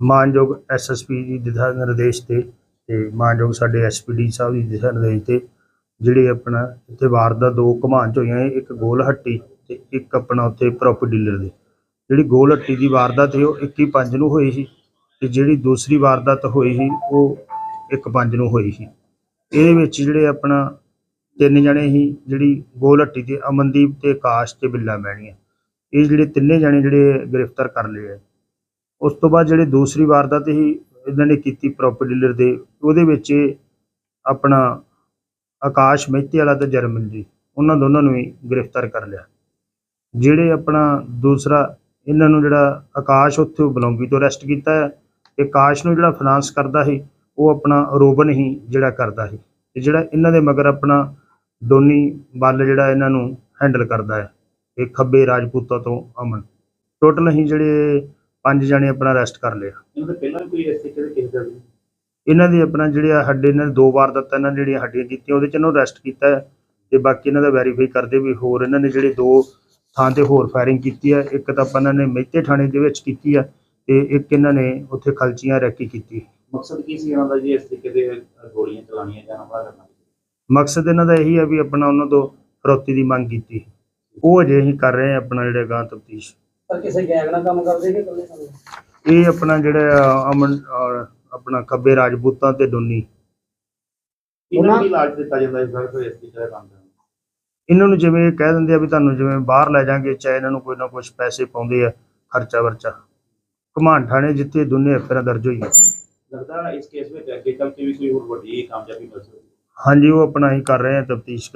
ਮਾਨਯੋਗ ਐਸਐਸਪੀ ਦੀ ਦਿਸ਼ਾ ਨਿਰਦੇਸ਼ ਤੇ ਤੇ ਮਾਨਯੋਗ ਸਾਡੇ ਐਸਪੀਡੀ ਸਾਹਿਬ ਦੀ ਦਿਸ਼ਾ ਨਿਰਦੇਸ਼ ਤੇ ਜਿਹੜੇ ਆਪਣਾ ਇੱਥੇ ਵਾਰਦਾਤ ਦੋ ਘਮਾਨ ਚ ਹੋਈਆਂ ਇੱਕ ਗੋਲ ਹੱਟੀ ਤੇ ਇੱਕ ਆਪਣਾ ਉੱਥੇ ਪ੍ਰੋਪਰਟੀ ਡੀਲਰ ਦੇ। ਜਿਹੜੀ ਗੋਲ ਹੱਟੀ ਦੀ ਵਾਰਦਾਤ ਸੀ, ਉਹ 21 ਪੰਜ ਨੂੰ ਹੋਈ ਸੀ ਤੇ ਜਿਹੜੀ ਦੂਸਰੀ ਵਾਰਦਾਤ ਹੋਈ ਸੀ, ਉਹ 1 ਪੰਜ ਨੂੰ ਹੋਈ ਸੀ। ਇਹਦੇ ਵਿੱਚ ਜਿਹੜੇ ਆਪਣਾ ਤਿੰਨ ਜਣੇ ਸੀ, ਜਿਹੜੀ ਗੋਲ ਹੱਟੀ ਤੇ ਅਮਨਦੀਪ ਤੇ ਆਕਾਸ਼ ਤੇ ਬਿੱਲਾ ਮੈਣੀਆਂ ਇਹ ਜਿਹੜੇ ਤਿੰਨੇ ਜਣੇ ਜਿਹੜੇ ਗ੍ਰਿਫਤਾਰ ਕਰ ਲਏ ਆ। ਉਸ ਤੋਂ ਬਾਅਦ ਜਿਹੜੇ ਦੂਸਰੀ ਵਾਰਦਾਤ ਹੀ ਇਹਨਾਂ ਨੇ ਕੀਤੀ ਪ੍ਰੋਪਰਟੀ ਡੀਲਰ ਦੇ, ਉਹਦੇ ਵਿੱਚ ਇਹ ਆਪਣਾ ਆਕਾਸ਼ ਮਹਿਤੇ ਵਾਲਾ ਤੇ ਜਰਮਨ ਉਹਨਾਂ ਦੋਨਾਂ ਨੂੰ ਵੀ ਗ੍ਰਿਫਤਾਰ ਕਰ ਲਿਆ। ਜਿਹੜੇ ਆਪਣਾ ਦੂਸਰਾ, ਇਹਨਾਂ ਨੂੰ ਜਿਹੜਾ ਆਕਾਸ਼ ਉੱਥੇ ਬਲੌਂਗੀ ਤੋਂ ਅਰੈਸਟ ਕੀਤਾ ਹੈ, ਤੇ ਆਕਾਸ਼ ਨੂੰ ਜਿਹੜਾ ਫਾਈਨਾਂਸ ਕਰਦਾ ਸੀ, ਉਹ ਆਪਣਾ ਰੋਬਨ ਹੀ ਜਿਹੜਾ ਕਰਦਾ ਸੀ, ਤੇ ਜਿਹੜਾ ਇਹਨਾਂ ਦੇ ਮਗਰ ਆਪਣਾ ਦੋਨੀ ਬੱਲ ਜਿਹੜਾ ਇਹਨਾਂ ਨੂੰ ਹੈਂਡਲ ਕਰਦਾ ਹੈ, ਇਹ ਖੱਬੇ ਰਾਜਪੂਤਾਂ ਤੋਂ ਅਮਨ। ਟੋਟਲ ਹੀ ਜਿਹੜੇ ਪੰਜ ਜਣੇ ਆਪਣਾ ਅਰੈਸਟ ਕਰ ਲਿਆ ਇਹਨਾਂ ਦੇ ਪਹਿਲਾਂ ਵੀ ਕੋਈ ਇਸ ਤਰੀਕੇ ਦੇ ਕੇਸ ਦਰਜ ਨੇ? ਇਹਨਾਂ ਦੀ ਆਪਣਾ ਜਿਹੜੇ ਇਹਨਾਂ ਨੇ ਦੋ ਵਾਰ ਦਿੱਤਾ ਇਹਨਾਂ ਨੇ ਜਿਹੜੀਆਂ ਹੱਡੀਆਂ ਕੀਤੀਆਂ ਉਹਦੇ ਚ ਇਹਨਾਂ ਨੂੰ ਅਰੈਸਟ ਕੀਤਾ ਹੈ ਤੇ ਬਾਕੀ ਇਹਨਾਂ ਦਾ ਵੈਰੀਫਾਈ ਕਰਦੇ ਵੀ ਹੋਰ ਇਹਨਾਂ ਨੇ ਜਿਹੜੇ ਦੋ ਥਾਂ ਤੇ ਹੋਰ ਫਾਇਰਿੰਗ ਕੀਤੀ ਹੈ ਇੱਕ ਤਾਂ ਆਪਾਂ ਇਹਨਾਂ ਨੇ ਮਹਿਤੇ ਥਾਣੇ ਦੇ ਵਿੱਚ ਕੀਤੀ ਹੈ ਤੇ ਇੱਕ ਇਹਨਾਂ ਨੇ ਉੱਥੇ ਖਲਚੀਆਂ ਰੈਕੀ ਕੀਤੀ ਮਕਸਦ ਕੀ ਸੀ ਇਹਨਾਂ ਦਾ ਜੀ ਇਸ ਤਰੀਕੇ ਦੇ ਗੋਲੀਆਂ ਚਲਾਉਣੀਆਂ ਜਾਂ ਹਮਲਾ ਕਰਨਾ? ਮਕਸਦ ਇਹਨਾਂ ਦਾ ਇਹੀ ਹੈ ਵੀ ਆਪਣਾ ਉਹਨਾਂ ਤੋਂ ਫਰੋਤੀ ਦੀ ਮੰਗ ਕੀਤੀ ਉਹ ਅਜੇ ਅਸੀਂ ਕਰ ਰਹੇ ਹਾਂ ਆਪਣਾ ਜਿਹੜਾ ਗਾਂ ਤਫਤੀਸ਼। ਪਰ ਕਿਸੇ ਗੈਂਗ ਨਾਲ ਕੰਮ ਕਰਦੇ ਕਿ ਇਕੱਲੇ ਕੰਮ ਇਹ ਆਪਣਾ ਜਿਹੜਾ ਆ, ਅਮਨ ਔਰ ਆਪਣਾ ਖੱਬੇ ਰਾਜਪੂਤਾਂ ਤੇ ਡੋਨੀ। ਇਹਨਾਂ ਨੂੰ ਉਹਨਾਂ- ਕੀ ਇਲਾਜ ਦਿੱਤਾ ਜਾਂਦਾ ਇਸ ਕਰਕੇ ਇਸ ਤਰੀਕੇ ਦਾ ਕੰਮ ਕਰਨ ਇਹਨਾਂ ਨੂੰ ਜਿਵੇਂ ਇਹ ਕਹਿ ਦਿੰਦੇ ਆ ਵੀ ਤੁਹਾਨੂੰ ਜਿਵੇਂ ਬਾਹਰ ਲੈ ਜਾਾਂਗੇ ਚਾਹੇ ਇਹਨਾਂ ਨੂੰ ਕੋਈ ਨਾ ਕੁਝ ਪੈਸੇ ਪਾਉਂਦੇ ਆ ਖਰਚਾ ਵਰਚਾ। ਘਮਾਨ ਥਾਣੇ ਜਿੱਥੇ ਦੋਨੇ ਅਫਸਰਾਂ ਦਰਜ ਹੋਈ ਆ ਲੱਗਦਾ ਹੈ ਇਸ ਕੇਸ ਵਿੱਚ ਅੱਗੇ ਚੱਲ ਕੇ ਵੀ ਕੋਈ ਹੋਰ ਵੱਡੀ ਕਾਮਯਾਬੀ ਮਿਲ ਸਕਦੀ। ਹੈ ਹਾਂਜੀ ਉਹ ਆਪਣਾ ਹੀ ਕਰ ਰਹੇ ਆ ਤਫਤੀਸ਼